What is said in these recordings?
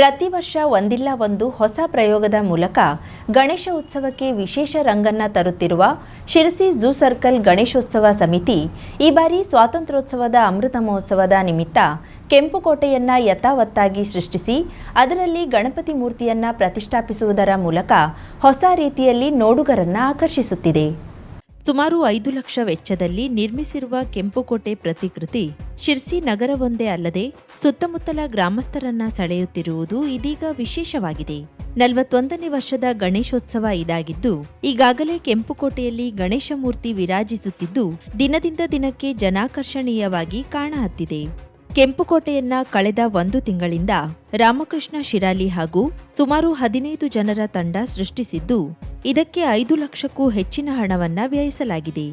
ಪ್ರತಿ ವರ್ಷ ಒಂದಿಲ್ಲ ಒಂದು ಹೊಸ ಪ್ರಯೋಗದ ಮೂಲಕ ಗಣೇಶ ಉತ್ಸವಕ್ಕೆ ವಿಶೇಷ ರಂಗನ್ನ ತರುತ್ತಿರುವ ಶಿರಸಿ ಝೂ ಸರ್ಕಲ್ ಗಣೇಶೋತ್ಸವ ಸಮಿತಿ ಈ ಬಾರಿ ಸ್ವಾತಂತ್ರ್ಯೋತ್ಸವದ ಅಮೃತ ಮಹೋತ್ಸವದ ನಿಮಿತ್ತ ಕೆಂಪುಕೋಟೆಯನ್ನ ಯಥಾವತ್ತಾಗಿ ಸೃಷ್ಟಿಸಿ ಅದರಲ್ಲಿ ಗಣಪತಿ ಮೂರ್ತಿಯನ್ನ ಪ್ರತಿಷ್ಠಾಪಿಸುವುದರ ಮೂಲಕ ಹೊಸ ರೀತಿಯಲ್ಲಿ ನೋಡುಗರನ್ನ ಆಕರ್ಷಿಸುತ್ತಿದೆ. ಸುಮಾರು ಐದು ಲಕ್ಷ ವೆಚ್ಚದಲ್ಲಿ ನಿರ್ಮಿಸಿರುವ ಕೆಂಪುಕೋಟೆ ಪ್ರತಿಕೃತಿ ಶಿರ್ಸಿ ನಗರವೊಂದೇ ಅಲ್ಲದೆ ಸುತ್ತಮುತ್ತಲ ಗ್ರಾಮಸ್ಥರನ್ನ ಸೆಳೆಯುತ್ತಿರುವುದು ಇದೀಗ ವಿಶೇಷವಾಗಿದೆ. ನಲವತ್ತೊಂದನೇ ವರ್ಷದ ಗಣೇಶೋತ್ಸವ ಇದಾಗಿದ್ದು, ಈಗಾಗಲೇ ಕೆಂಪುಕೋಟೆಯಲ್ಲಿ ಗಣೇಶ ಮೂರ್ತಿ ವಿರಾಜಿಸುತ್ತಿದ್ದು, ದಿನದಿಂದ ದಿನಕ್ಕೆ ಜನಾಕರ್ಷಣೀಯವಾಗಿ ಕಾಣಹತ್ತಿದೆ ಕೆಂಪುಕೋಟೆಯನ್ನ ಕಳೆದ ಒಂದು ತಿಂಗಳಿಂದ ರಾಮಕೃಷ್ಣ ಶಿರಾಲಿ ಹಾಗೂ ಸುಮಾರು ಹದಿನೈದು ಜನರ ತಂಡ ಸೃಷ್ಟಿಸಿದ್ದು, ಇದಕ್ಕೆ ಐದು ಲಕ್ಷಕ್ಕೂ ಹೆಚ್ಚಿನ ಹಣವನ್ನ ವ್ಯಯಿಸಲಾಗಿದೆ.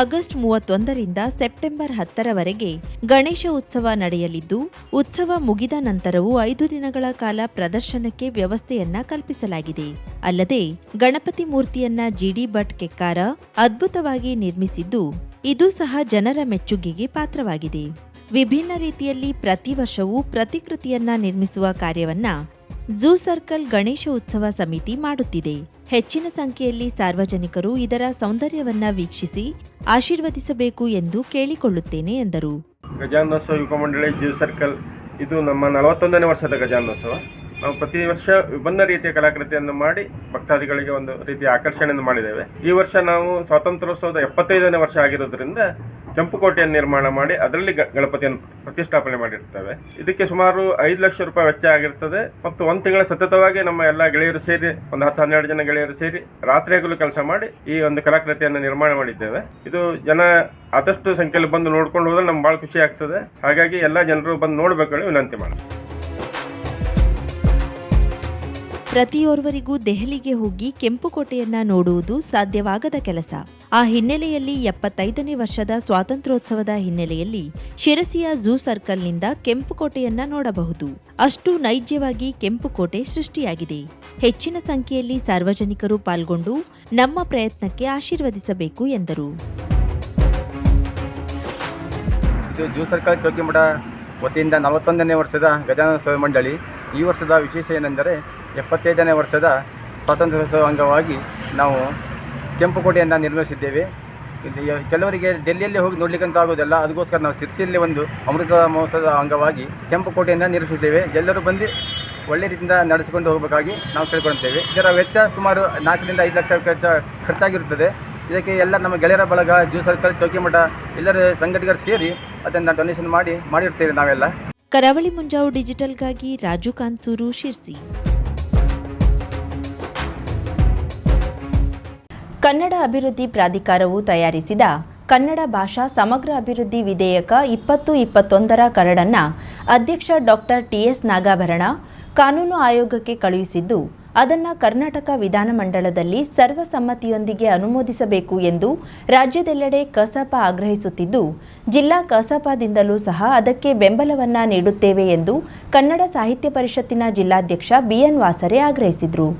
ಆಗಸ್ಟ್ ಮೂವತ್ತೊಂದರಿಂದ ಸೆಪ್ಟೆಂಬರ್ ಹತ್ತರವರೆಗೆ ಗಣೇಶ ಉತ್ಸವ ನಡೆಯಲಿದ್ದು, ಉತ್ಸವ ಮುಗಿದ ನಂತರವೂ ಐದು ದಿನಗಳ ಕಾಲ ಪ್ರದರ್ಶನಕ್ಕೆ ವ್ಯವಸ್ಥೆಯನ್ನ ಕಲ್ಪಿಸಲಾಗಿದೆ. ಅಲ್ಲದೆ, ಗಣಪತಿ ಮೂರ್ತಿಯನ್ನ ಜಿಡಿ ಭಟ್ ಕೆಕ್ಕಾರ ಅದ್ಭುತವಾಗಿ ನಿರ್ಮಿಸಿದ್ದು, ಇದು ಸಹ ಜನರ ಮೆಚ್ಚುಗೆಗೆ ಪಾತ್ರವಾಗಿದೆ. ವಿಭಿನ್ನ ರೀತಿಯಲ್ಲಿ ಪ್ರತಿ ವರ್ಷವೂ ಪ್ರತಿಕೃತಿಯನ್ನ ನಿರ್ಮಿಸುವ ಕಾರ್ಯವನ್ನ ಝೂ ಸರ್ಕಲ್ ಗಣೇಶ ಉತ್ಸವ ಸಮಿತಿ ಮಾಡುತ್ತಿದೆ. ಹೆಚ್ಚಿನ ಸಂಖ್ಯೆಯಲ್ಲಿ ಸಾರ್ವಜನಿಕರು ಇದರ ಸೌಂದರ್ಯವನ್ನ ವೀಕ್ಷಿಸಿ ಆಶೀರ್ವದಿಸಬೇಕು ಎಂದು ಕೇಳಿಕೊಳ್ಳುತ್ತೇನೆ ಎಂದರು. ಗಜಾನೋತ್ಸವ ಯುವ ಮಂಡಳಿ ಜೂ ಸರ್ಕಲ್ ಇದು ನಮ್ಮ ನಲವತ್ತೊಂದನೇ ವರ್ಷದ ಗಜಾನೋತ್ಸವ ನಾವು ಪ್ರತಿ ವರ್ಷ ವಿಭಿನ್ನ ರೀತಿಯ ಕಲಾಕೃತಿಯನ್ನು ಮಾಡಿ ಭಕ್ತಾದಿಗಳಿಗೆ ಒಂದು ರೀತಿಯ ಆಕರ್ಷಣೆಯನ್ನು ಮಾಡಿದ್ದೇವೆ. ಈ ವರ್ಷ ನಾವು ಸ್ವಾತಂತ್ರ್ಯೋತ್ಸವದ ಎಪ್ಪತ್ತೈದನೇ ವರ್ಷ ಆಗಿರೋದ್ರಿಂದ ಕೆಂಪುಕೋಟೆಯನ್ನು ನಿರ್ಮಾಣ ಮಾಡಿ ಅದರಲ್ಲಿ ಗಣಪತಿಯನ್ನು ಪ್ರತಿಷ್ಠಾಪನೆ ಮಾಡಿರ್ತೇವೆ. ಇದಕ್ಕೆ ಸುಮಾರು ಐದು ಲಕ್ಷ ರೂಪಾಯಿ ವೆಚ್ಚ ಆಗಿರ್ತದೆ. ಮತ್ತು ಒಂದು ತಿಂಗಳ ಸತತವಾಗಿ ನಮ್ಮ ಎಲ್ಲ ಗೆಳೆಯರು ಸೇರಿ, ಒಂದು ಹತ್ತು ಹನ್ನೆರಡು ಜನ ಗೆಳೆಯರು ಸೇರಿ ರಾತ್ರಿ ಹಗಲು ಕೆಲಸ ಮಾಡಿ ಈ ಒಂದು ಕಲಾಕೃತಿಯನ್ನು ನಿರ್ಮಾಣ ಮಾಡಿದ್ದೇವೆ. ಇದು ಜನ ಆದಷ್ಟು ಸಂಖ್ಯೆಯಲ್ಲಿ ಬಂದು ನೋಡ್ಕೊಂಡು ಹೋದ್ರೆ ನಮ್ಗೆ ಭಾಳ ಖುಷಿ ಆಗ್ತದೆ. ಹಾಗಾಗಿ ಎಲ್ಲ ಜನರು ಬಂದು ನೋಡಬೇಕು ಹೇಳಿ ವಿನಂತಿ ಮಾಡಿ ಪ್ರತಿಯೋರ್ವರಿಗೂ ದೆಹಲಿಗೆ ಹೋಗಿ ಕೆಂಪುಕೋಟೆಯನ್ನ ನೋಡುವುದು ಸಾಧ್ಯವಾಗದ ಕೆಲಸ. ಆ ಹಿನ್ನೆಲೆಯಲ್ಲಿ ಎಪ್ಪತ್ತೈದನೇ ವರ್ಷದ ಸ್ವಾತಂತ್ರ್ಯೋತ್ಸವದ ಹಿನ್ನೆಲೆಯಲ್ಲಿ ಶಿರಸಿಯ ಝೂ ಸರ್ಕಲ್ನಿಂದ ಕೆಂಪುಕೋಟೆಯನ್ನ ನೋಡಬಹುದು. ಅಷ್ಟು ನೈಜ್ಯವಾಗಿ ಕೆಂಪುಕೋಟೆ ಸೃಷ್ಟಿಯಾಗಿದೆ. ಹೆಚ್ಚಿನ ಸಂಖ್ಯೆಯಲ್ಲಿ ಸಾರ್ವಜನಿಕರು ಪಾಲ್ಗೊಂಡು ನಮ್ಮ ಪ್ರಯತ್ನಕ್ಕೆ ಆಶೀರ್ವದಿಸಬೇಕು ಎಂದರು. ಇದು ಸರ್ಕಲ್ ಚೌಕಿಮಠ ವತಿಯಿಂದ ನಲವತ್ತೊಂದನೇ ವರ್ಷದ ಗಜಾನೋತ್ಸವ ಮಂಡಳಿ. ಈ ವರ್ಷದ ವಿಶೇಷ ಏನೆಂದರೆ ಎಪ್ಪತ್ತೈದನೇ ವರ್ಷದ ಸ್ವಾತಂತ್ರ್ಯೋತ್ಸವ ಅಂಗವಾಗಿ ನಾವು ಕೆಂಪುಕೋಟೆಯನ್ನು ನಿರ್ಮಿಸಿದ್ದೇವೆ. ಕೆಲವರಿಗೆ ಡೆಲ್ಲಿಯಲ್ಲಿ ಹೋಗಿ ನೋಡ್ಲಿಕ್ಕಂತ ಆಗೋದಿಲ್ಲ. ಅದಕ್ಕೋಸ್ಕರ ನಾವು ಸಿರ್ಸಿಯಲ್ಲಿ ಒಂದು ಅಮೃತ ಮಹೋತ್ಸವದ ಅಂಗವಾಗಿ ಕೆಂಪುಕೋಟೆಯನ್ನು ನಿರ್ಮಿಸಿದ್ದೇವೆ. ಎಲ್ಲರೂ ಬಂದು ಒಳ್ಳೆ ರೀತಿಯಿಂದ ನಡೆಸಿಕೊಂಡು ಹೋಗಬೇಕಾಗಿ ನಾವು ಕೇಳ್ಕೊಳ್ತೇವೆ. ಇದರ ವೆಚ್ಚ ಸುಮಾರು ನಾಲ್ಕರಿಂದ ಐದು ಲಕ್ಷ ವೆಚ್ಚ ಖರ್ಚಾಗಿರುತ್ತದೆ. ಇದಕ್ಕೆ ಎಲ್ಲ ನಮ್ಮ ಗೆಳೆಯರ ಬಳಗ ಜೂ ಸರ್ಕಲ್ ಚೌಕಿಮಠ ಎಲ್ಲರ ಸಂಘಟಕರು ಸೇರಿ ಅದನ್ನು ಡೊನೇಷನ್ ಮಾಡಿ, ಮಾಡಿರ್ತೇವೆ ನಾವೆಲ್ಲ. ಕರಾವಳಿ ಮುಂಜಾವು ಡಿಜಿಟಲ್ಗಾಗಿ ರಾಜು ಕಾನ್ಸೂರು ಶಿರ್ಸಿ. ಕನ್ನಡ ಅಭಿವೃದ್ಧಿ ಪ್ರಾಧಿಕಾರವು ತಯಾರಿಸಿದ ಕನ್ನಡ ಭಾಷಾ ಸಮಗ್ರ ಅಭಿವೃದ್ಧಿ ವಿಧೇಯಕ ಇಪ್ಪತ್ತು ಇಪ್ಪತ್ತೊಂದರ ಕರಡನ್ನ ಅಧ್ಯಕ್ಷ ಡಾಕ್ಟರ್ ಟಿಎಸ್ ನಾಗಾಭರಣ ಕಾನೂನು ಆಯೋಗಕ್ಕೆ ಕಳುಹಿಸಿದ್ದು, ಅದನ್ನು ಕರ್ನಾಟಕ ವಿಧಾನಮಂಡಲದಲ್ಲಿ ಸರ್ವಸಮ್ಮತಿಯೊಂದಿಗೆ ಅನುಮೋದಿಸಬೇಕು ಎಂದು ರಾಜ್ಯದೆಲ್ಲೆಡೆ ಕಸಾಪ ಆಗ್ರಹಿಸುತ್ತಿದ್ದು, ಜಿಲ್ಲಾ ಕಸಾಪದಿಂದಲೂ ಸಹ ಅದಕ್ಕೆ ಬೆಂಬಲವನ್ನ ನೀಡುತ್ತೇವೆ ಎಂದು ಕನ್ನಡ ಸಾಹಿತ್ಯ ಪರಿಷತ್ತಿನ ಜಿಲ್ಲಾಧ್ಯಕ್ಷ ಬಿಎನ್ ವಾಸರೆ ಆಗ್ರಹಿಸಿದರು.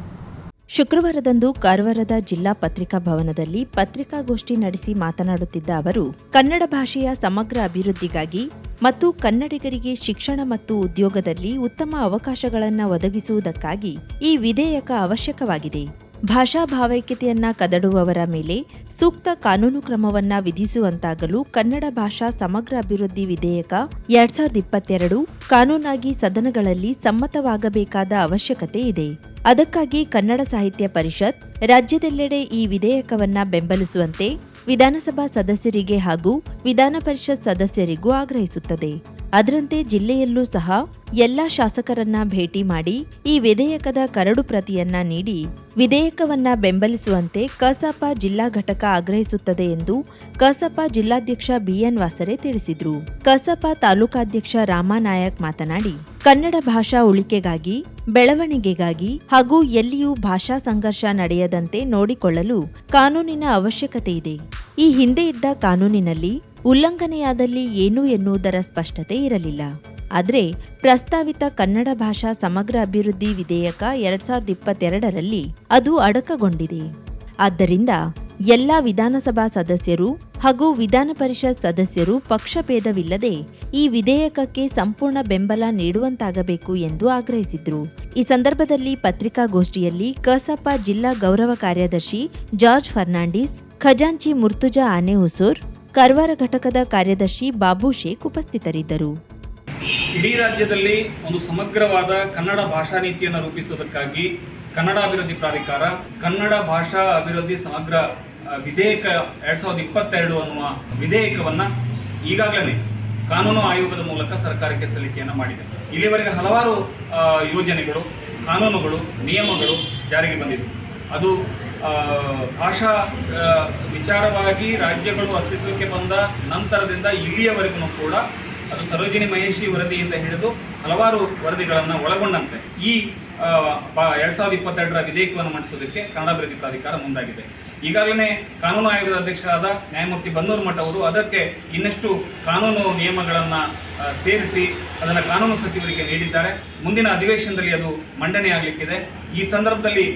ಶುಕ್ರವಾರದಂದು ಕಾರವಾರದ ಜಿಲ್ಲಾ ಪತ್ರಿಕಾ ಭವನದಲ್ಲಿ ಪತ್ರಿಕಾಗೋಷ್ಠಿ ನಡೆಸಿ ಮಾತನಾಡುತ್ತಿದ್ದ ಅವರು, ಕನ್ನಡ ಭಾಷೆಯ ಸಮಗ್ರ ಅಭಿವೃದ್ಧಿಗಾಗಿ ಮತ್ತು ಕನ್ನಡಿಗರಿಗೆ ಶಿಕ್ಷಣ ಮತ್ತು ಉದ್ಯೋಗದಲ್ಲಿ ಉತ್ತಮ ಅವಕಾಶಗಳನ್ನು ಒದಗಿಸುವುದಕ್ಕಾಗಿ ಈ ವಿಧೇಯಕ ಅವಶ್ಯಕವಾಗಿದೆ. ಭಾಷಾ ಭಾವೈಕ್ಯತೆಯನ್ನ ಕದಡುವವರ ಮೇಲೆ ಸೂಕ್ತ ಕಾನೂನು ಕ್ರಮವನ್ನ ವಿಧಿಸುವಂತಾಗಲು ಕನ್ನಡ ಭಾಷಾ ಸಮಗ್ರ ಅಭಿವೃದ್ಧಿ ವಿಧೇಯಕ ಎರಡ್ ಸಾವಿರದ ಇಪ್ಪತ್ತೆರಡು ಕಾನೂನಾಗಿ ಸದನಗಳಲ್ಲಿ ಸಮ್ಮತವಾಗಬೇಕಾದ ಅವಶ್ಯಕತೆ ಇದೆ. ಅದಕ್ಕಾಗಿ ಕನ್ನಡ ಸಾಹಿತ್ಯ ಪರಿಷತ್ ರಾಜ್ಯದೆಲ್ಲೆಡೆ ಈ ವಿಧೇಯಕವನ್ನ ಬೆಂಬಲಿಸುವಂತೆ ವಿಧಾನಸಭಾ ಸದಸ್ಯರಿಗೆ ಹಾಗೂ ವಿಧಾನ ಪರಿಷತ್ ಸದಸ್ಯರಿಗೂ ಆಗ್ರಹಿಸುತ್ತದೆ. ಅದರಂತೆ ಜಿಲ್ಲೆಯಲ್ಲೂ ಸಹ ಎಲ್ಲಾ ಶಾಸಕರನ್ನ ಭೇಟಿ ಮಾಡಿ ಈ ವಿಧೇಯಕದ ಕರಡು ಪ್ರತಿಯನ್ನ ನೀಡಿ ವಿಧೇಯಕವನ್ನ ಬೆಂಬಲಿಸುವಂತೆ ಕಸಾಪ ಜಿಲ್ಲಾ ಘಟಕ ಆಗ್ರಹಿಸುತ್ತದೆ ಎಂದು ಕಸಾಪ ಜಿಲ್ಲಾಧ್ಯಕ್ಷ ಬಿಎನ್ ವಾಸರೆ ತಿಳಿಸಿದ್ರು. ಕಸಾಪ ತಾಲೂಕಾಧ್ಯಕ್ಷ ರಾಮಾನಾಯಕ್ ಮಾತನಾಡಿ ಕನ್ನಡ ಭಾಷಾ ಉಳಿಕೆಗಾಗಿ, ಬೆಳವಣಿಗೆಗಾಗಿ ಹಾಗೂ ಎಲ್ಲಿಯೂ ಭಾಷಾ ಸಂಘರ್ಷ ನಡೆಯದಂತೆ ನೋಡಿಕೊಳ್ಳಲು ಕಾನೂನಿನ ಅವಶ್ಯಕತೆ ಇದೆ. ಈ ಹಿಂದೆ ಇದ್ದ ಕಾನೂನಿನಲ್ಲಿ ಉಲ್ಲಂಘನೆಯಾದಲ್ಲಿ ಏನು ಎನ್ನುವುದರ ಸ್ಪಷ್ಟತೆ ಇರಲಿಲ್ಲ. ಆದರೆ, ಪ್ರಸ್ತಾವಿತ ಕನ್ನಡ ಭಾಷಾ ಸಮಗ್ರ ಅಭಿವೃದ್ಧಿ ವಿಧೇಯಕ ಎರಡ್ ಸಾವಿರದ ಇಪ್ಪತ್ತೆರಡರಲ್ಲಿ ಅದು ಅಡಕಗೊಂಡಿದೆ. ಆದ್ದರಿಂದ ಎಲ್ಲ ವಿಧಾನಸಭಾ ಸದಸ್ಯರು ಹಾಗೂ ವಿಧಾನ ಪರಿಷತ್ ಸದಸ್ಯರು ಪಕ್ಷಭೇದವಿಲ್ಲದೆ ಈ ವಿಧೇಯಕಕ್ಕೆ ಸಂಪೂರ್ಣ ಬೆಂಬಲ ನೀಡುವಂತಾಗಬೇಕು ಎಂದು ಆಗ್ರಹಿಸಿದ್ರು. ಈ ಸಂದರ್ಭದಲ್ಲಿ ಪತ್ರಿಕಾಗೋಷ್ಠಿಯಲ್ಲಿ ಕಸಪ ಜಿಲ್ಲಾ ಗೌರವ ಕಾರ್ಯದರ್ಶಿ ಜಾರ್ಜ್ ಫರ್ನಾಂಡಿಸ್, ಖಜಾಂಚಿ ಮುರ್ತುಜಾ ಆನೆ ಹುಸೂರ್, ಕರ್ವಾರ ಘಟಕದ ಕಾರ್ಯದರ್ಶಿ ಬಾಬು ಶೇಖ್ ಉಪಸ್ಥಿತರಿದ್ದರು. ಇಡೀ ರಾಜ್ಯದಲ್ಲಿ ಒಂದು ಸಮಗ್ರವಾದ ಕನ್ನಡ ಭಾಷಾ ನೀತಿಯನ್ನು ರೂಪಿಸುವುದಕ್ಕಾಗಿ ಕನ್ನಡ ಅಭಿವೃದ್ಧಿ ಪ್ರಾಧಿಕಾರ, ಕನ್ನಡ ಭಾಷಾ ಅಭಿವೃದ್ಧಿ ಸಮಗ್ರ ವಿಧೇಯಕ ಎರಡ್ ಸಾವಿರದ ಇಪ್ಪತ್ತೆರಡು ಅನ್ನುವ ವಿಧೇಯಕವನ್ನ ಈಗಾಗಲೇ ಕಾನೂನು ಆಯೋಗದ ಮೂಲಕ ಸರ್ಕಾರಕ್ಕೆ ಸಲ್ಲಿಕೆಯನ್ನು ಮಾಡಿದೆ. ಇಲ್ಲಿವರೆಗೆ ಹಲವಾರು ಯೋಜನೆಗಳು, ಕಾನೂನುಗಳು, ನಿಯಮಗಳು ಜಾರಿಗೆ ಬಂದಿದೆ. ಅದು ಭಾಷಾ ವಿಚಾರವಾಗಿ ರಾಜ್ಯಗಳು ಅಸ್ತಿತ್ವಕ್ಕೆ ಬಂದ ನಂತರದಿಂದ ಇಲ್ಲಿಯವರೆಗೂ ಕೂಡ ಅದು ಸರೋಜಿನಿ ಮಹೇಶಿ ವರದಿಯಿಂದ ಹಿಡಿದು ಹಲವಾರು ವರದಿಗಳನ್ನು ಒಳಗೊಂಡಂತೆ. ಈ ಎರಡ್ ಸಾವಿರದ ಇಪ್ಪತ್ತೆರಡರ ವಿಧೇಯಕವನ್ನು ಮಂಡಿಸೋದಕ್ಕೆ ಕನ್ನಡ ಅಭಿವೃದ್ಧಿ ಪ್ರಾಧಿಕಾರ ಮುಂದಾಗಿದೆ. ಈಗಾಗಲೇ ಕಾನೂನು ಆಯೋಗದ ಅಧ್ಯಕ್ಷರಾದ ನ್ಯಾಯಮೂರ್ತಿ ಬನ್ನೂರು ಮಠ ಅವರು ಅದಕ್ಕೆ ಇನ್ನಷ್ಟು ಕಾನೂನು ನಿಯಮಗಳನ್ನು ಸೇರಿಸಿ ಅದನ್ನು ಕಾನೂನು ಸಚಿವರಿಗೆ ನೀಡಿದ್ದಾರೆ. ಮುಂದಿನ ಅಧಿವೇಶನದಲ್ಲಿ ಅದು ಮಂಡನೆ ಆಗಲಿಕ್ಕಿದೆ. ಈ ಸಂದರ್ಭದಲ್ಲಿ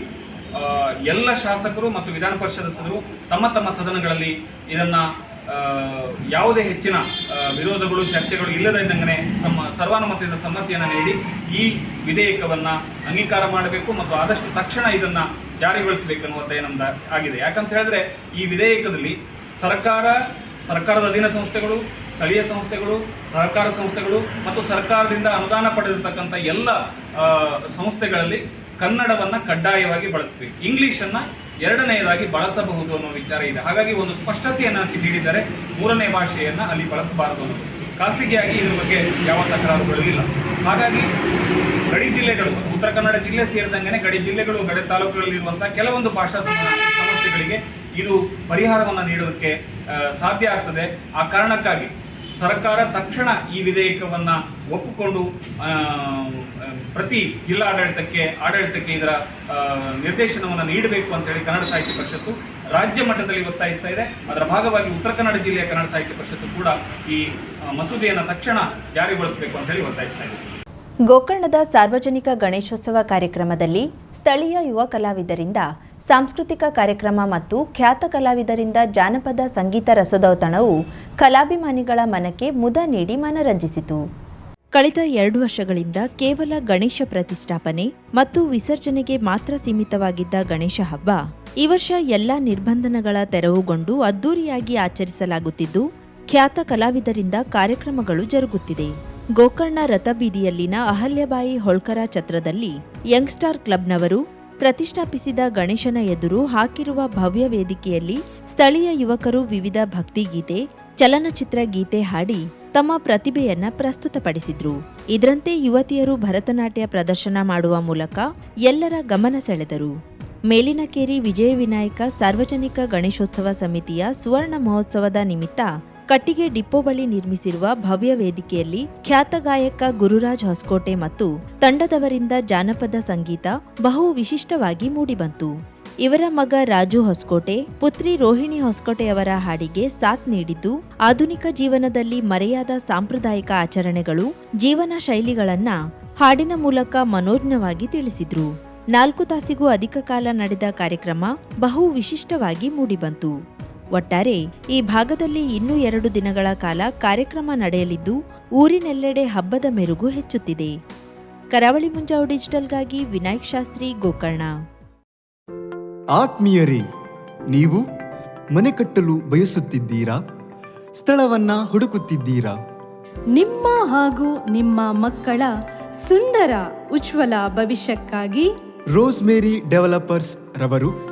ಎಲ್ಲ ಶಾಸಕರು ಮತ್ತು ವಿಧಾನ ಪರಿಷತ್ ಸದಸ್ಯರು ತಮ್ಮ ತಮ್ಮ ಸದನಗಳಲ್ಲಿ ಇದನ್ನ ಯಾವುದೇ ಹೆಚ್ಚಿನ ವಿರೋಧಗಳು, ಚರ್ಚೆಗಳು ಇಲ್ಲದಂಗೆ ಸಮ, ಸರ್ವಾನುಮತದಿಂದ ಸಮ್ಮತಿಯನ್ನು ನೀಡಿ ಈ ವಿಧೇಯಕವನ್ನ ಅಂಗೀಕಾರ ಮಾಡಬೇಕು ಮತ್ತು ಆದಷ್ಟು ತಕ್ಷಣ ಇದನ್ನ ಜಾರಿಗೊಳಿಸಬೇಕು ಅನ್ನುವಂಥ ಏನಂದ ಆಗಿದೆ. ಯಾಕಂತ ಹೇಳಿದ್ರೆ ಈ ವಿಧೇಯಕದಲ್ಲಿ ಸರ್ಕಾರ, ಸರ್ಕಾರದ ಅಧೀನ ಸಂಸ್ಥೆಗಳು, ಸ್ಥಳೀಯ ಸಂಸ್ಥೆಗಳು, ಸಹಕಾರ ಸಂಸ್ಥೆಗಳು ಮತ್ತು ಸರ್ಕಾರದಿಂದ ಅನುದಾನ ಪಡೆದಿರ್ತಕ್ಕಂಥ ಎಲ್ಲ ಸಂಸ್ಥೆಗಳಲ್ಲಿ ಕನ್ನಡವನ್ನ ಕಡ್ಡಾಯವಾಗಿ ಬಳಸಬೇಕು. ಇಂಗ್ಲೀಷನ್ನು ಎರಡನೆಯದಾಗಿ ಬಳಸಬಹುದು ಅನ್ನೋ ವಿಚಾರ ಇದೆ. ಹಾಗಾಗಿ ಒಂದು ಸ್ಪಷ್ಟತೆಯನ್ನು ನೀಡಿದರೆ ಮೂರನೇ ಭಾಷೆಯನ್ನ ಅಲ್ಲಿ ಬಳಸಬಾರದು ಖಾಸಗಿಯಾಗಿ ಇದ್ರ ಬಗ್ಗೆ ಯಾವ ತಕರಾರುಗಳು ಇಲ್ಲ. ಹಾಗಾಗಿ ಗಡಿ ಜಿಲ್ಲೆಗಳು, ಉತ್ತರ ಕನ್ನಡ ಜಿಲ್ಲೆ ಸೇರಿದಂಗೆ ಗಡಿ ಜಿಲ್ಲೆಗಳು, ಗಡಿ ತಾಲೂಕುಗಳಲ್ಲಿರುವಂತಹ ಕೆಲವೊಂದು ಭಾಷಾ ಸಮ- ಸಮಸ್ಯೆಗಳಿಗೆ ಇದು ಪರಿಹಾರವನ್ನು ನೀಡೋದಕ್ಕೆ ಸಾಧ್ಯ ಆಗ್ತದೆ. ಆ ಕಾರಣಕ್ಕಾಗಿ ಸರ್ಕಾರ ತಕ್ಷಣ ಈ ವಿಧೇಯಕವನ್ನ ಒಪ್ಪಿಕೊಂಡು ಪ್ರತಿ ಜಿಲ್ಲಾ ಆಡಳಿತಕ್ಕೆ ಇದರ ನಿರ್ದೇಶನವನ್ನು ನೀಡಬೇಕು ಅಂತ ಹೇಳಿ ಕನ್ನಡ ಸಾಹಿತ್ಯ ಪರಿಷತ್ತು ರಾಜ್ಯ ಮಟ್ಟದಲ್ಲಿ ಒತ್ತಾಯಿಸ್ತಾ ಇದೆ. ಅದರ ಭಾಗವಾಗಿ ಉತ್ತರ ಕನ್ನಡ ಜಿಲ್ಲೆಯ ಕನ್ನಡ ಸಾಹಿತ್ಯ ಪರಿಷತ್ತು ಕೂಡ ಈ ಮಸೂದೆಯನ್ನು ತಕ್ಷಣ ಜಾರಿಗೊಳಿಸಬೇಕು ಅಂತ ಹೇಳಿ ಒತ್ತಾಯಿಸ್ತಾ ಇದೆ. ಗೋಕರ್ಣದ ಸಾರ್ವಜನಿಕ ಗಣೇಶೋತ್ಸವ ಕಾರ್ಯಕ್ರಮದಲ್ಲಿ ಸ್ಥಳೀಯ ಯುವ ಕಲಾವಿದರಿಂದ ಸಾಂಸ್ಕೃತಿಕ ಕಾರ್ಯಕ್ರಮ ಮತ್ತು ಖ್ಯಾತ ಕಲಾವಿದರಿಂದ ಜಾನಪದ ಸಂಗೀತ ರಸದೌತಣವು ಕಲಾಭಿಮಾನಿಗಳ ಮನಕ್ಕೆ ಮುದ ನೀಡಿ ಮನರಂಜಿಸಿತು. ಕಳೆದ ಎರಡು ವರ್ಷಗಳಿಂದ ಕೇವಲ ಗಣೇಶ ಪ್ರತಿಷ್ಠಾಪನೆ ಮತ್ತು ವಿಸರ್ಜನೆಗೆ ಮಾತ್ರ ಸೀಮಿತವಾಗಿದ್ದ ಗಣೇಶ ಹಬ್ಬ ಈ ವರ್ಷ ಎಲ್ಲಾ ನಿರ್ಬಂಧನಗಳ ತೆರವುಗೊಂಡು ಅದ್ದೂರಿಯಾಗಿ ಆಚರಿಸಲಾಗುತ್ತಿದ್ದು, ಖ್ಯಾತ ಕಲಾವಿದರಿಂದ ಕಾರ್ಯಕ್ರಮಗಳು ಜರುಗುತ್ತಿದೆ. ಗೋಕರ್ಣ ರಥಬೀದಿಯಲ್ಲಿನ ಅಹಲ್ಯಬಾಯಿ ಹೊಳ್ಕರ ಛತ್ರದಲ್ಲಿ ಯಂಗ್ಸ್ಟಾರ್ ಕ್ಲಬ್ನವರು ಪ್ರತಿಷ್ಠಾಪಿಸಿದ ಗಣೇಶನ ಎದುರು ಹಾಕಿರುವ ಭವ್ಯ ವೇದಿಕೆಯಲ್ಲಿ ಸ್ಥಳೀಯ ಯುವಕರು ವಿವಿಧ ಭಕ್ತಿಗೀತೆ, ಚಲನಚಿತ್ರ ಗೀತೆ ಹಾಡಿ ತಮ್ಮ ಪ್ರತಿಭೆಯನ್ನ ಪ್ರಸ್ತುತಪಡಿಸಿದ್ರು. ಇದರಂತೆ ಯುವತಿಯರು ಭರತನಾಟ್ಯ ಪ್ರದರ್ಶನ ಮಾಡುವ ಮೂಲಕ ಎಲ್ಲರ ಗಮನ ಸೆಳೆದರು. ಮೇಲಿನಕೇರಿ ವಿಜಯ ವಿನಾಯಕ ಸಾರ್ವಜನಿಕ ಗಣೇಶೋತ್ಸವ ಸಮಿತಿಯ ಸುವರ್ಣ ಮಹೋತ್ಸವದ ನಿಮಿತ್ತ ಕಟ್ಟಿಗೆ ಡಿಪೋ ಬಳಿ ನಿರ್ಮಿಸಿರುವ ಭವ್ಯ ವೇದಿಕೆಯಲ್ಲಿ ಖ್ಯಾತ ಗಾಯಕ ಗುರುರಾಜ್ ಹೊಸಕೋಟೆ ಮತ್ತು ತಂಡದವರಿಂದ ಜಾನಪದ ಸಂಗೀತ ಬಹು ವಿಶಿಷ್ಟವಾಗಿ ಮೂಡಿಬಂತು. ಇವರ ಮಗ ರಾಜು ಹೊಸಕೋಟೆ, ಪುತ್ರಿ ರೋಹಿಣಿ ಹೊಸಕೋಟೆಯವರ ಹಾಡಿಗೆ ಸಾಥ್ ನೀಡಿದ್ದು, ಆಧುನಿಕ ಜೀವನದಲ್ಲಿ ಮರೆಯಾದ ಸಾಂಪ್ರದಾಯಿಕ ಆಚರಣೆಗಳು, ಜೀವನ ಶೈಲಿಗಳನ್ನ ಹಾಡಿನ ಮೂಲಕ ಮನೋಜ್ಞವಾಗಿ ತಿಳಿಸಿದ್ರು. ನಾಲ್ಕು ತಾಸಿಗೂ ಅಧಿಕ ಕಾಲ ನಡೆದ ಕಾರ್ಯಕ್ರಮ ಬಹು ವಿಶಿಷ್ಟವಾಗಿ ಮೂಡಿಬಂತು. ಒಟ್ಟಾರೆ ಈ ಭಾಗದಲ್ಲಿ ಇನ್ನೂ ಎರಡು ದಿನಗಳ ಕಾಲ ಕಾರ್ಯಕ್ರಮ ನಡೆಯಲಿದ್ದು ಊರಿನೆಲ್ಲೆಡೆ ಹಬ್ಬದ ಮೆರುಗು ಹೆಚ್ಚುತ್ತಿದೆ. ಕರಾವಳಿ ಮುಂಜಾವು ಡಿಜಿಟಲ್ಗಾಗಿ ವಿನಾಯಕ್ ಶಾಸ್ತ್ರಿ ಗೋಕರ್ಣ. ಆತ್ಮೀಯರೇ ನೀವು ಮನೆ ಕಟ್ಟಲು ಬಯಸುತ್ತಿದ್ದೀರಾ? ಸ್ಥಳವನ್ನ ಹುಡುಕುತ್ತಿದ್ದೀರಾ? ನಿಮ್ಮ ಹಾಗೂ ನಿಮ್ಮ ಮಕ್ಕಳ ಸುಂದರ ಉಜ್ವಲ ಭವಿಷ್ಯಕ್ಕಾಗಿ ರೋಸ್ಮೇರಿ ಡೆವಲಪರ್ಸ್ ರವರು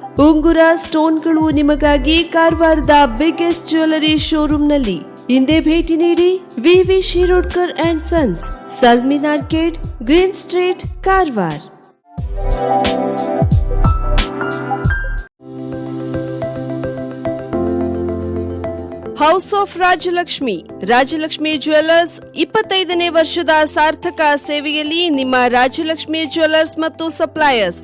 ಉಂಗುರ ಸ್ಟೋನ್ಗಳು ನಿಮಗಾಗಿ ಕಾರವಾರದ ಬಿಗ್ಗೆಸ್ಟ್ ಜ್ಯುವೆಲರಿ ಶೋರೂಮ್ನಲ್ಲಿ ಹಿಂದೆ ಭೇಟಿ ನೀಡಿ V V Shirodkar and sons ಸಲ್ಮಿನ್ arcade green street, Karwar. House of Rajalakshmi Rajalakshmi jewellers ಇಪ್ಪತ್ತೈದನೇ ವರ್ಷದ ಸಾರ್ಥಕ ಸೇವೆಯಲ್ಲಿ ನಿಮ್ಮ ರಾಜಲಕ್ಷ್ಮಿ ಜ್ಯುವೆಲ್ಲರ್ಸ್ ಮತ್ತು ಸಪ್ಲೈಯರ್ಸ್